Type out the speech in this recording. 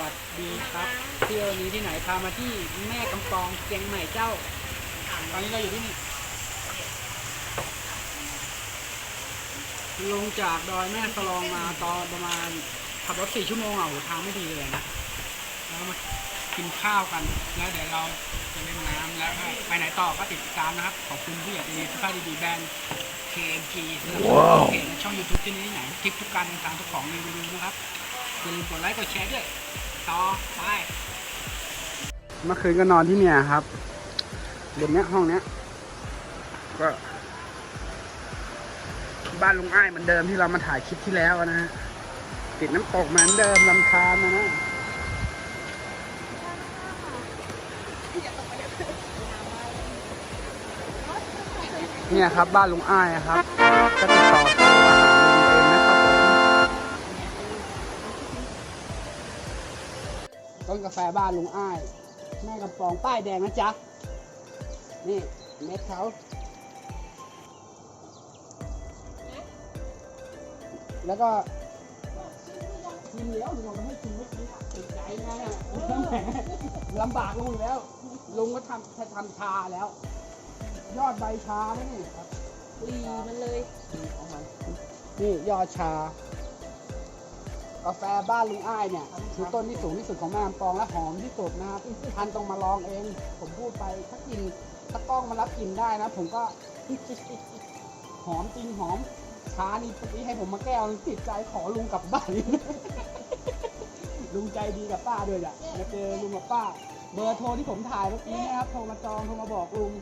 วัสดีครับ เที่ยวนี้ที่ไหนพามาที่แม่กำปองเชียงใหม่เจ้า ตอนนี้เราอยู่ที่นี่ ลงจากดอยแม่สลองมาตอนประมาณขับรถสี่ชั่วโมงอะโหทางไม่ดีเลยนะ แล้วก็มากินข้าวกัน แล้วเดี๋ยวเราจะเล่นน้ำแล้วก็ไปไหนต่อก็ติดตามนะครับ ขอบคุณผู้ใหญ่ใจดีทุกท่านดีๆแบรนด์ KMG สำหรับเพจและช่อง YouTube ที่นี่ที่ไหนคลิปทุกการเดินทางทุกของรีวิวนะครับ อย่าลืมกดไลค์กดแชร์ด้วย ต่อไป เมื่อคืนก็นอนที่เนี่ยครับบนเนี้ยห้องเนี้ย ก็บ้านลุงอ้ายเหมือนเดิมที่เรามาถ่ายคลิปที่แล้วนะฮะติดน้ำตกเหมือนเดิมลำธารนะนะเนี่ยครับ บ้านลุงอ้ายครับ ก็ติดต่อ ต้นกาแฟบ้านลุงอ้ายแม่กำปองป้ายแดงนะจ๊ะ นี่เม็ดเขาแล้วก็กินแล้วลุงไม่ให้กินเมื่อกี้ติดใจนะเนี่ยแหมลำบากลุงอยู่แล้ว ลุงก็ทำทำชาแล้ว ยอดใบชาแล้วนี่ครับปลีมันเลยของมันนี่ยอดชา กาแฟบ้านลุงอ้ายเนี่ยคือต้นที่สูงที่สุดของแม่ลำปองและหอมที่สุดนะครับท่านต้องมาลองเอง ผมพูดไปถ้ากินถ้ากล้องมารับกลินได้นะ ผมก็ หอมจริงหอมช้านี่ปีให้ผมมาแก้วติดใจขอลุงกลับบ้านลุงใจดีกับป้าด้วยอะมาเจอลุงกับป้า เบอร์โทรที่ผมถ่ายเมื่อกี้นะครับโทรมาจองโทรมาบอกลุง